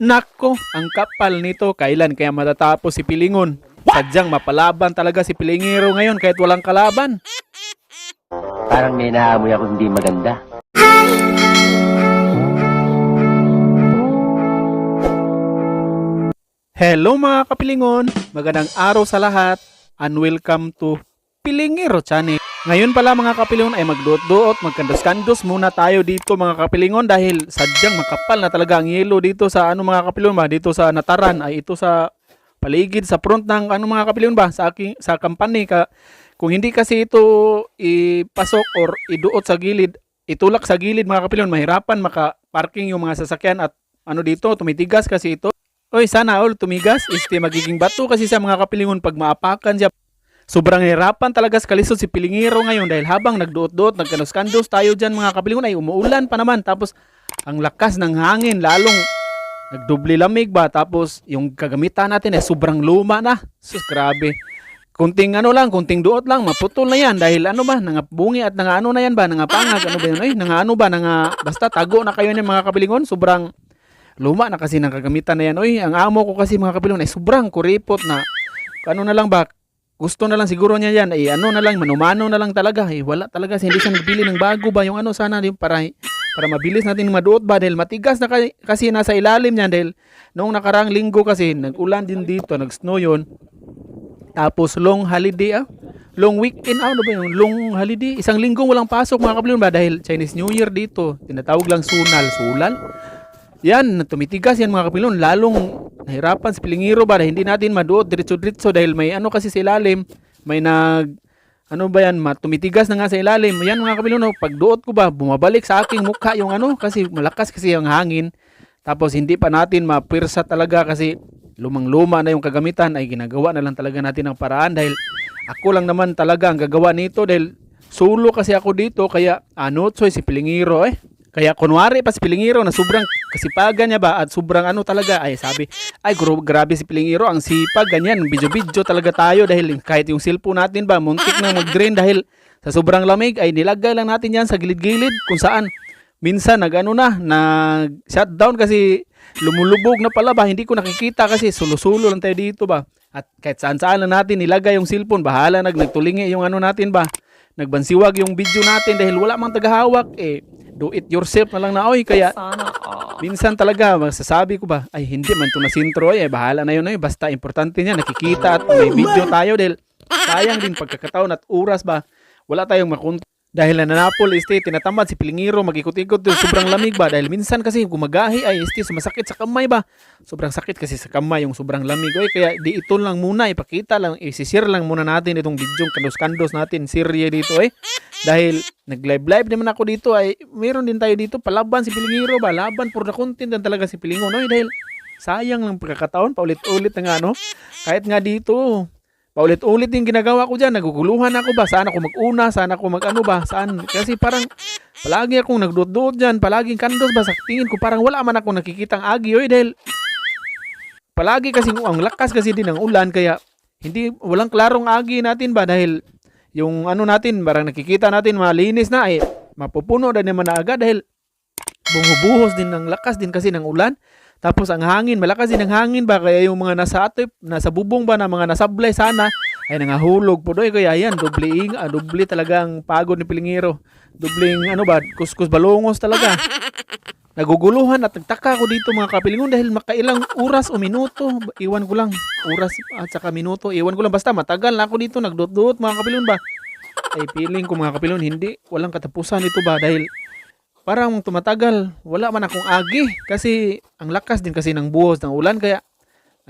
Nako, ang kapal nito. Kailan kaya matatapos si Pilingon? Sadyang mapalaban talaga si Pilingiro ngayon kahit walang kalaban. Parang may naamoy ako hindi maganda. Hello mga kapilingon! Magandang araw sa lahat and welcome to Pilingiro Channel. Ngayon pala mga kapilingon ay magduot-duot, magkandos-kandos muna tayo dito mga kapilingon dahil sadyang makapal na talaga ang yelo dito sa ano mga kapilingon ba? Dito sa Nataran ay ito sa paligid sa front ng ano mga kapilingon ba? Sa aking sa company ka kung hindi kasi ito ipasok or iduot sa gilid, itulak sa gilid mga kapilingon, mahirapan maka-parking yung mga sasakyan at ano dito, tumitigas kasi ito. Oy, sana all tumigas. Este magiging bato kasi sa mga kapilingon pag maapakan siya. Sobrang hirapan talaga sa kalisod si Pilingiro ngayon dahil habang nagduot-duot, nagkandos-kandos tayo dyan mga kapilingon ay umuulan pa naman. Tapos ang lakas ng hangin lalong nagdubli lamig ba. Tapos yung kagamitan natin ay sobrang luma na. Sus, grabe. Kunting ano lang, kunting duot lang, maputol na yan dahil ano ba, nangabungi at nangano na yan ba, nangapangag, ano ba yun, ay, nangano ba, nanga, basta tago na kayo ng mga kapilingon, sobrang luma na kasi ng kagamitan na yan. Uy, ang amo ko kasi mga kapilon ay sobrang kuripot na ano na lang ba, gusto na lang siguro niya yan, ay ano na lang, manumano na lang talaga. Eh, wala talaga, hindi siya nagbili ng bago ba, yung ano sana, yung para, para mabilis natin maduot ba, dahil matigas na kasi, kasi nasa ilalim niya, dahil noong nakarang linggo kasi, nag-ulan din dito, nag-snow yun. Tapos long holiday ah. Long weekend ah, ano ba yung long holiday? Isang linggo walang pasok mga kapilon ba dahil Chinese New Year dito. Tinatawag lang sunal, sulal. Yan, tumitigas yan mga kapilon. Lalong nahirapan si Pilingiro ba hindi natin maduot diretso-diretso dahil may ano kasi sa ilalim. May nag ano ba yan, tumitigas na nga sa ilalim. Yan mga kapilon, oh, pag duot ko ba, bumabalik sa aking mukha yung ano kasi malakas kasi yung hangin. Tapos hindi pa natin mapirsa talaga kasi lumang-luma na yung kagamitan ay ginagawa na lang talaga natin ng paraan dahil ako lang naman talaga ang gagawa nito dahil solo kasi ako dito kaya ano so si Pilingiro eh. Kaya kunwari pa si Pilingiro na sobrang kasipagan niya ba at sobrang ano talaga ay sabi ay gro- grabe si Pilingiro ang sipag ganyan video-video talaga tayo dahil kahit yung cellphone natin ba muntik na mag-drain dahil sa sobrang lamig ay nilagay lang natin yan sa gilid-gilid kung saan minsan nag-ano na nag shutdown kasi lumulubog na pala ba hindi ko nakikita kasi sulo-sulo lang tayo dito ba. At kahit saan-saan lang natin nilagay yung cellphone bahala nag nagtulingi yung ano natin ba nagbansiwag yung video natin dahil wala mang tagahawak eh do it yourself na lang na oy kaya Sana minsan talaga masasabi ko ba ay hindi man to na sintro ay bahala na yun ay basta importante niya nakikita at may video tayo dahil sayang din pagkakataon at oras ba wala tayong makont dahil na nanapol este tinatamad si Pilingiro magikot-ikot. Sobrang lamig ba? Dahil minsan kasi gumagahi. Ay este sumasakit sa kamay ba? Sobrang sakit kasi sa kamay yung sobrang lamig. Oy kaya di ito lang muna. Ipakita lang isisir lang muna natin itong video. Kandos-kandos natin serye dito eh. Dahil nag-live live naman ako dito ay meron din tayo dito. Palaban si Pilingiro ba? Laban for the content din talaga si Pilingon. Oy dahil sayang lang pagkakataon. Paulit-ulit na nga no? Kahit nga dito paulit-ulit yung ginagawa ko dyan. Naguguluhan ako ba? Saan ako mag-una? Saan ako mag-ano ba? Saan? Kasi parang palagi akong nagduot-duot dyan. Palaging kandos ba? Sa tingin ko parang wala man akong nakikitang agi. Oy dahil palagi kasi ang lakas kasi din ng ulan. Kaya hindi walang klarong agi natin ba? Dahil yung ano natin parang nakikita natin malinis na ay mapupuno na naman na agad. Dahil bumubuhos din ng lakas din kasi ng ulan tapos ang hangin malakas din ang hangin ba kaya yung mga nasa atip nasa bubong ba na mga nasablay sana ay nangahulog po doy kaya yan dobling ah, doble talaga ang pagod ni Pilingiro dobling ano ba kuskus balongos talaga Naguguluhan at nagtaka ako dito mga kapilingon dahil makailang oras o minuto. Iwan ko lang. Oras at saka minuto. Iwan ko lang. Basta matagal na ako dito. Nagdot-dot mga kapilingon ba? Ay feeling ko mga kapilingon hindi. Walang katapusan ito ba? Dahil parang tumatagal. Wala man akong agi. Kasi ang lakas din kasi ng buhos ng ulan. Kaya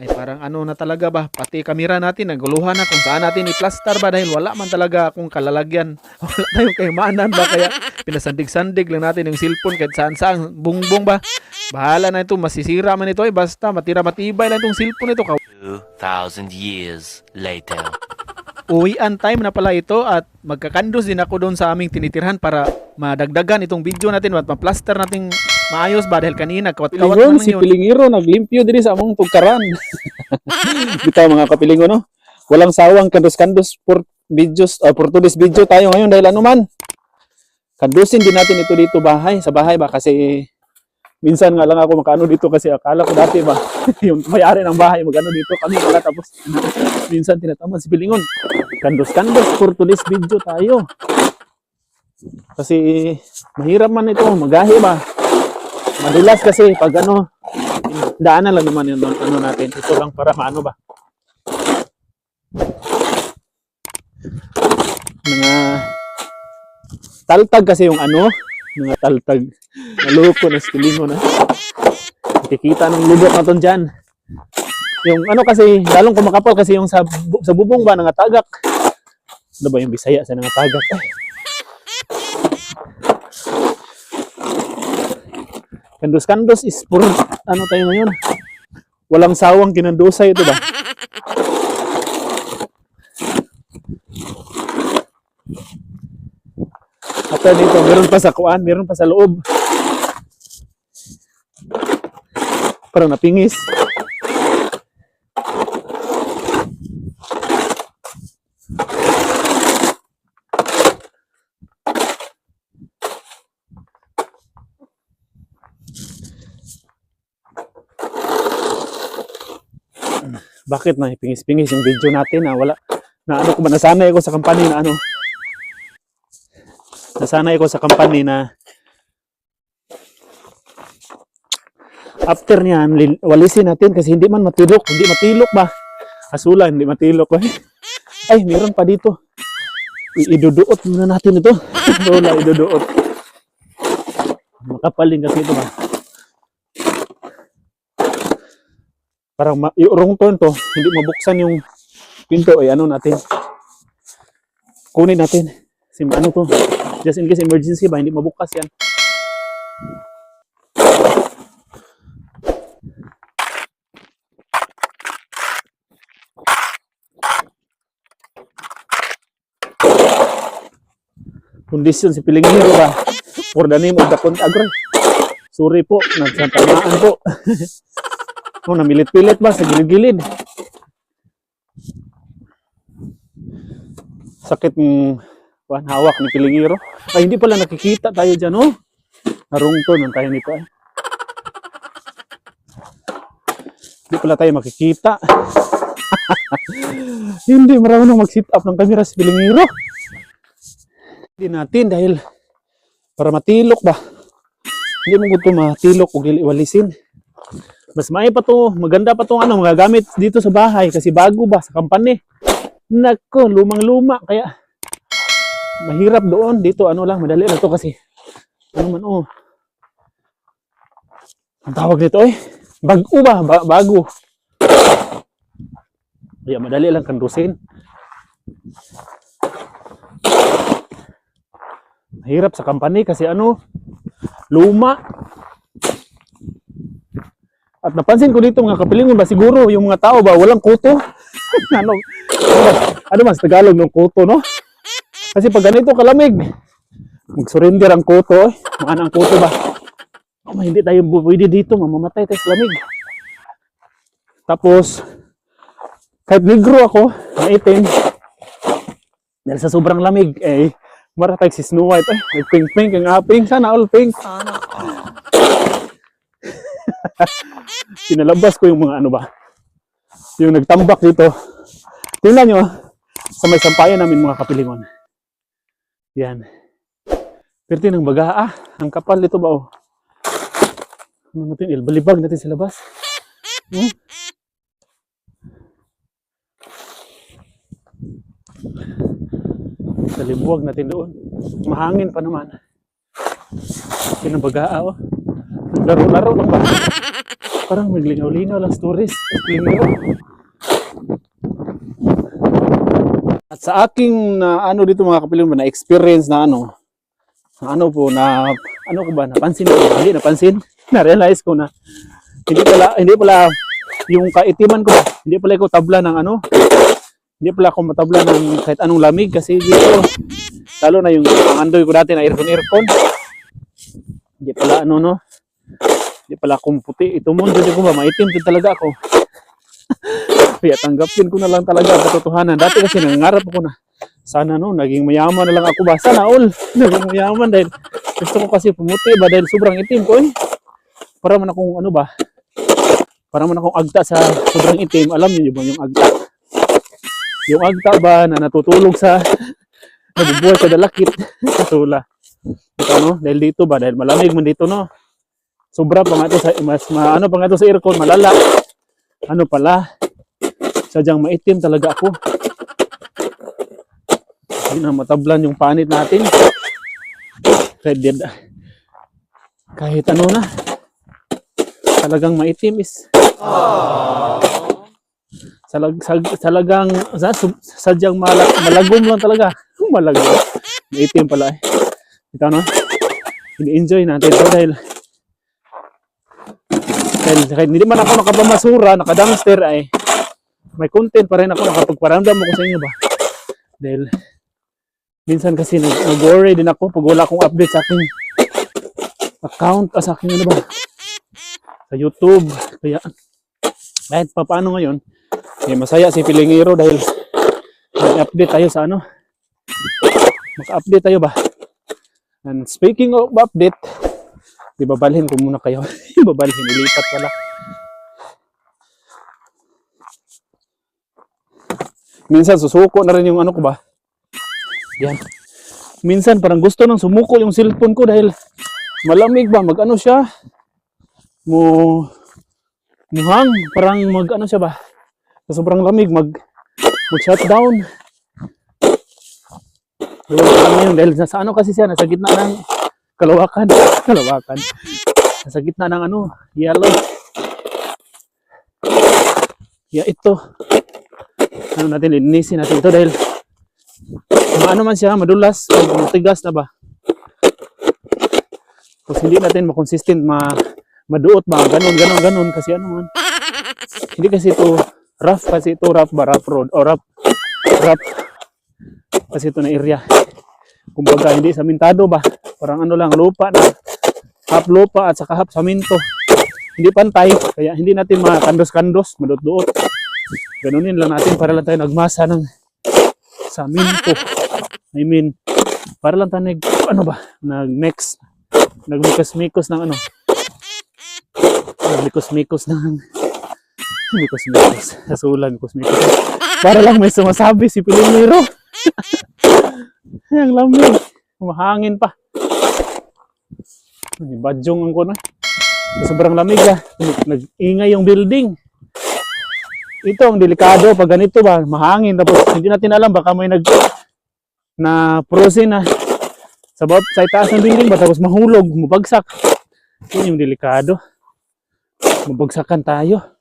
ay parang ano na talaga ba? Pati kamera natin naguluhan na kung saan natin i-plaster ba dahil wala man talaga akong kalalagyan. Wala tayong kaymanan ba kaya pinasandig-sandig lang natin yung cellphone kahit saan saan bungbong ba. Bahala na ito, masisira man ito eh. Basta matira matibay lang itong cellphone ito. 2,000 years later. Uwian time na pala ito at magkakandos din ako doon sa aming tinitirhan para madagdagan itong video natin at ma-plaster natin maayos ba dahil kanina kawat-kawat lang si yun. Pilingiro, naglimpyo diri sa among tugkaran. Bitaw mga kapilingon, no? Walang sawang kandos-kandos for videos, uh, for today's video tayo ngayon dahil ano man. Kandusin din natin ito dito bahay, sa bahay ba? Kasi minsan nga lang ako makano dito kasi akala ko dati ba yung may-ari ng bahay magano dito kami pala tapos minsan tinatamad si Pilingon kandos kandos for today's video tayo kasi mahirap man ito magahi ba? Madalas kasi pag ano daanan lang naman yun ano natin ito lang para maano ba? Mga taltag kasi yung ano mga taltag. Naloko na stilingo na. Kikita ng lubok na dyan. Yung ano kasi lalong kumakapal kasi yung sa, sa bubong ba nga tagak ano ba yung bisaya sa nga tagak eh. kandos kandos is puro ano tayo ngayon walang sawang kinandusay ito ba After dito, meron pa sa kuan, meron pa sa loob. Parang napingis. Bakit na pingis-pingis yung video natin na wala na ano ko ba nasanay ako sa company na ano nasanay ko sa company na after niyan, walisin natin kasi hindi man matilok. Hindi matilok ba? Asula, hindi matilok. Ay, ay meron pa dito. I- iduduot muna natin ito. Wala, iduduot. Makapaling kasi ito ba? Parang ma- yung wrong turn to, hindi mabuksan yung pinto. Ay, ano natin? Kunin natin. Sim, ano to? Just in case emergency ba, hindi mabukas yan. Kondisyon si Pilingiro ba? For the name of the Contagra. Sorry po, nagsantamaan po. oh, namilit-pilit ba sa gilid-gilid? Sakit ng kuan hawak ni Pilingiro. Ay, hindi pala nakikita tayo dyan, oh. Narungto nung tayo nito, eh. Hindi pala tayo makikita. hindi marunong mag-sit up ng camera si Pilingiro. Hindi natin dahil para matilok ba. Hindi mo gusto matilok o walisin. Mas may pa to, maganda pa tong ano, mga gamit dito sa bahay kasi bago ba sa kampanya. Nako, lumang-luma kaya mahirap doon. Dito ano lang madali lang to kasi ano man oh. Ang tawag nito eh bago ba, ba bago. Kaya madali lang kandusin. Mahirap sa company kasi ano luma at napansin ko dito mga kapilingon ba siguro yung mga tao ba walang kuto ano ano sa Tagalog ng kuto no kasi pag ganito kalamig, mag-surrender ang kuto, eh. Maana ang kuto ba? Oh, hindi tayo pwede dito, mamamatay tayo sa lamig. Tapos, kahit negro ako, na itim, dahil sa sobrang lamig, eh, maratay si Snow White, eh, may pink-pink ang aping, sana all pink. Pinalabas ko yung mga ano ba, yung nagtambak dito. Tingnan nyo, sa may sampayan namin mga kapilingon. Yan. Pero ng baga, ah, ang kapal nito ba, oh. Ano natin, ilbalibag natin sa labas. Hmm? Salibuwag natin doon. Mahangin pa naman. Yan ang baga, ah, oh. Laro-laro lang ba? Parang maglingaw-lingaw lang stories. Linggo. At sa aking na ano dito mga kapilin na experience na ano na ano po na ano ko ba napansin ko hindi napansin na realize ko na hindi pala hindi pala yung kaitiman ko hindi pala ako tabla ng ano hindi pala ako matabla ng kahit anong lamig kasi dito lalo na yung pangandoy ko dati na aircon aircon hindi pala ano no hindi pala akong puti ito mundo di ko ba maitim din talaga ako kaya tanggapin ko na lang talaga ang katotohanan. Dati kasi nangangarap ako na sana no, naging mayaman na lang ako ba? Sana all, naging mayaman dahil gusto ko kasi pumuti ba dahil sobrang itim ko eh. para man akong ano ba, para man akong agta sa sobrang itim. Alam niyo ba yung agta? Yung agta ba na natutulog sa nabubuhay sa dalakit sa tula. Ito no, dahil dito ba, dahil malamig man dito no. Sobra pa nga ito sa, mas ma, ano pa nga ito sa aircon, malala. Ano pala, sadyang maitim talaga ako. Hindi na matablan yung panit natin. Kahit, kahit ano na, talagang maitim is salag, sag, talagang sa, sub- sadyang mala, malagom lang talaga. malagom. Maitim pala eh. Ito no? Ini-enjoy natin ito dahil dahil kahit hindi man ako nakapamasura, nakadangster ay may content pa rin ako, nakapagparamdam ako sa inyo ba? Dahil minsan kasi nag- nag-worry din ako pag wala akong update sa aking account, ah, sa aking ano ba? Sa YouTube. Kaya kahit pa paano ngayon, eh, masaya si Pilingiro dahil mag-update tayo sa ano. Maka-update tayo ba? And speaking of update, di babalhin ko muna kayo. babalhin, ilipat pala. Minsan susuko na rin yung ano ko ba? Yan. Minsan parang gusto nang sumuko yung cellphone ko dahil malamig ba, mag ano siya? Mo muhang, parang mag ano siya ba? Sa sobrang lamig, mag mag shutdown. Ngayon dahil nasa ano kasi siya, nasa gitna ng kalawakan. kalawakan. Nasa gitna ng ano, yellow. Yeah, ito. Ano natin, linisin natin ito dahil ano man siya, madulas, matigas na ba? Tapos hindi natin makonsistent, ma maduot ba, ganon, ganon, ganon, kasi ano man. Hindi kasi ito, rough kasi ito, rough ba, rough road, o rough, rough, kasi ito na area. Kumbaga, hindi samintado ba? Parang ano lang, lupa na, half lupa at saka half saminto. Hindi pantay, kaya hindi natin makandos-kandos, madot-duot. Ganunin lang natin para lang tayo nagmasa ng saminto. I mean, para lang tayo nag, ano ba, nag-mix, nagmikos-mikos ng ano, nagmikos-mikos ng, mikos-mikos, sasulan, mikos-mikos. Para lang may sumasabi si Pilimiro. Ang lamig. Mahangin pa. Badyong ang kuno. Sobrang lamig ah. Nag- Nag-ingay yung building. Ito ang delikado pag ganito ba, mahangin tapos hindi natin alam baka may nag na frozen na sa bawat sa itaas ng building ba tapos mahulog, mabagsak. Yun yung delikado. Mabagsakan tayo.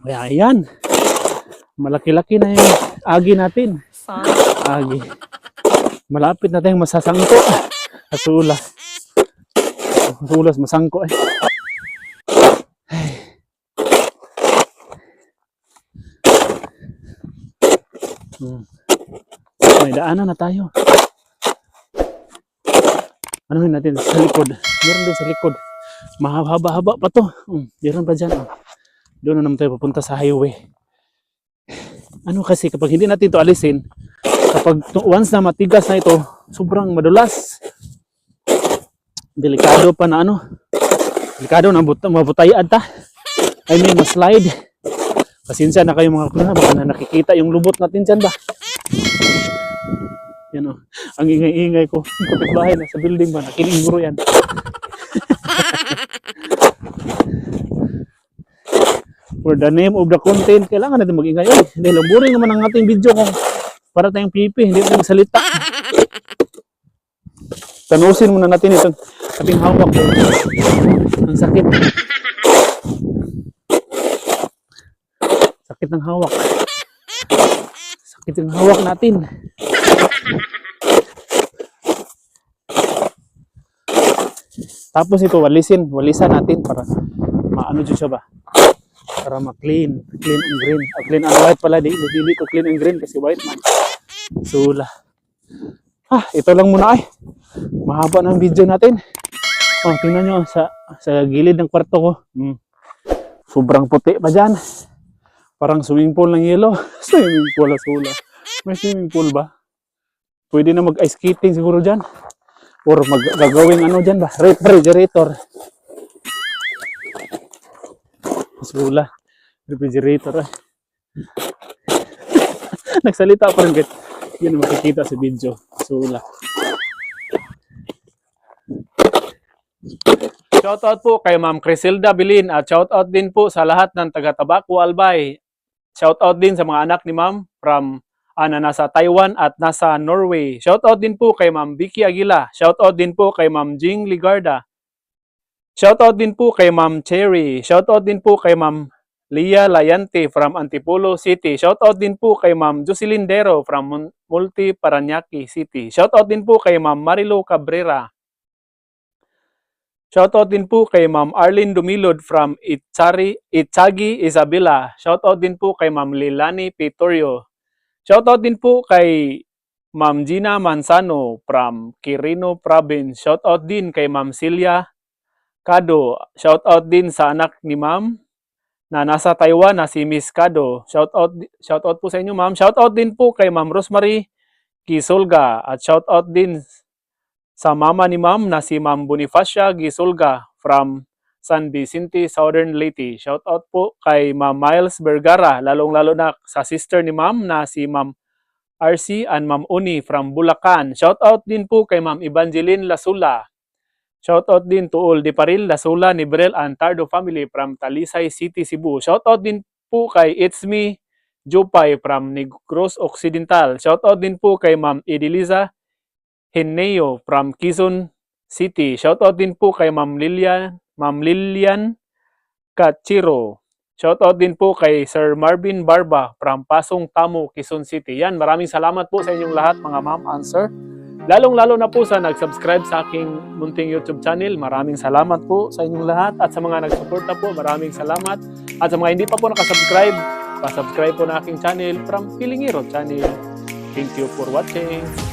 Kaya ayan. Malaki-laki na yung agi natin. Agi. Malapit na tayong masasangko. Asula. Asulas, masangko eh. Hmm. May daanan na tayo. Ano natin sa likod? Meron din sa likod. Mahaba-haba pa to. Hmm. Meron pa dyan. Oh. Doon na naman tayo papunta sa highway. Ano kasi kapag hindi natin ito alisin, kapag to- once na matigas na ito, sobrang madulas. Delikado pa na ano. Delikado na but mabutayad ta. I mean, ma-slide. Pasensya na kayo mga kuna, baka na nakikita yung lubot natin dyan ba? Yan o. Ang ingay-ingay ko. Kapit-bahay na sa building ba? Nakiliguro yan. For the name of the content, kailangan natin mag-ingay. Ay, dahil ang naman ang ating video kung para tayong pipi, hindi tayo magsalita. Tanusin muna natin itong ating hawak. Ang sakit. Sakit ng hawak. Sakit ng hawak natin. Tapos ito, walisin. Walisan natin para maano dyan siya ba? Para ma-clean. Clean and green. Ah, clean and white pala. Di, di, di to clean and green kasi white man. Sula. Ah, ito lang muna ay. Mahaba ng video natin. Oh, tingnan nyo sa sa gilid ng kwarto ko. Hmm. Sobrang puti pa dyan. Parang swimming pool ng yelo. swimming pool, sula. May swimming pool ba? Pwede na mag-ice skating siguro dyan. or mag gagawing ano dyan ba? Refrigerator. Masula. Refrigerator. eh. Nagsalita pa rin yun ang makikita sa video. Masula. Shoutout po kay Ma'am Criselda Bilin at shoutout din po sa lahat ng taga Tabaco Albay. Shoutout din sa mga anak ni Ma'am from na nasa Taiwan at nasa Norway. Shoutout din po kay Ma'am Vicky Aguila. Shoutout din po kay Ma'am Jing Ligarda. Shoutout din po kay Ma'am Cherry. Shoutout din po kay Ma'am Lia Layante from Antipolo City. Shoutout din po kay Ma'am Jocelyn Dero from Multi Paranaque City. Shoutout din po kay Ma'am Marilo Cabrera. Shoutout din po kay Ma'am Arlene Dumilod from Itzari, Itzagi, Isabela. Shoutout din po kay Ma'am Lilani Pitorio. Shoutout din po kay Ma'am Gina Manzano from Quirino Province. Shoutout din kay Ma'am Celia Cado. Shoutout din sa anak ni Ma'am na nasa Taiwan na si Miss Cado. Shoutout, shoutout po sa inyo Ma'am. Shoutout din po kay Ma'am Rosemary Kisolga. At shoutout din sa mama ni ma'am na si Ma'am Bonifacia Gisulga from San Vicente, Southern Leyte. Shout out po kay Ma'am Miles Vergara, lalong-lalo na sa sister ni ma'am na si Ma'am RC and Ma'am Uni from Bulacan. Shout out din po kay Ma'am Evangeline Lasula. Shout out din to all Di Paril, Lasula, Nibrel, and Tardo family from Talisay City, Cebu. Shout out din po kay It's Me Jupay from Negros Occidental. Shout out din po kay Ma'am Ediliza Hineo from Quezon City. Shoutout din po kay Ma'am Lilian, Ma'am Lilian Kachiro. Shoutout din po kay Sir Marvin Barba from Pasong Tamo, Quezon City. Yan, maraming salamat po sa inyong lahat mga ma'am and sir. Lalong-lalo na po sa nag-subscribe sa aking munting YouTube channel. Maraming salamat po sa inyong lahat. At sa mga nag-suporta po, maraming salamat. At sa mga hindi pa po nakasubscribe, pa-subscribe po na aking channel from Pilingiro Channel. Thank you for watching.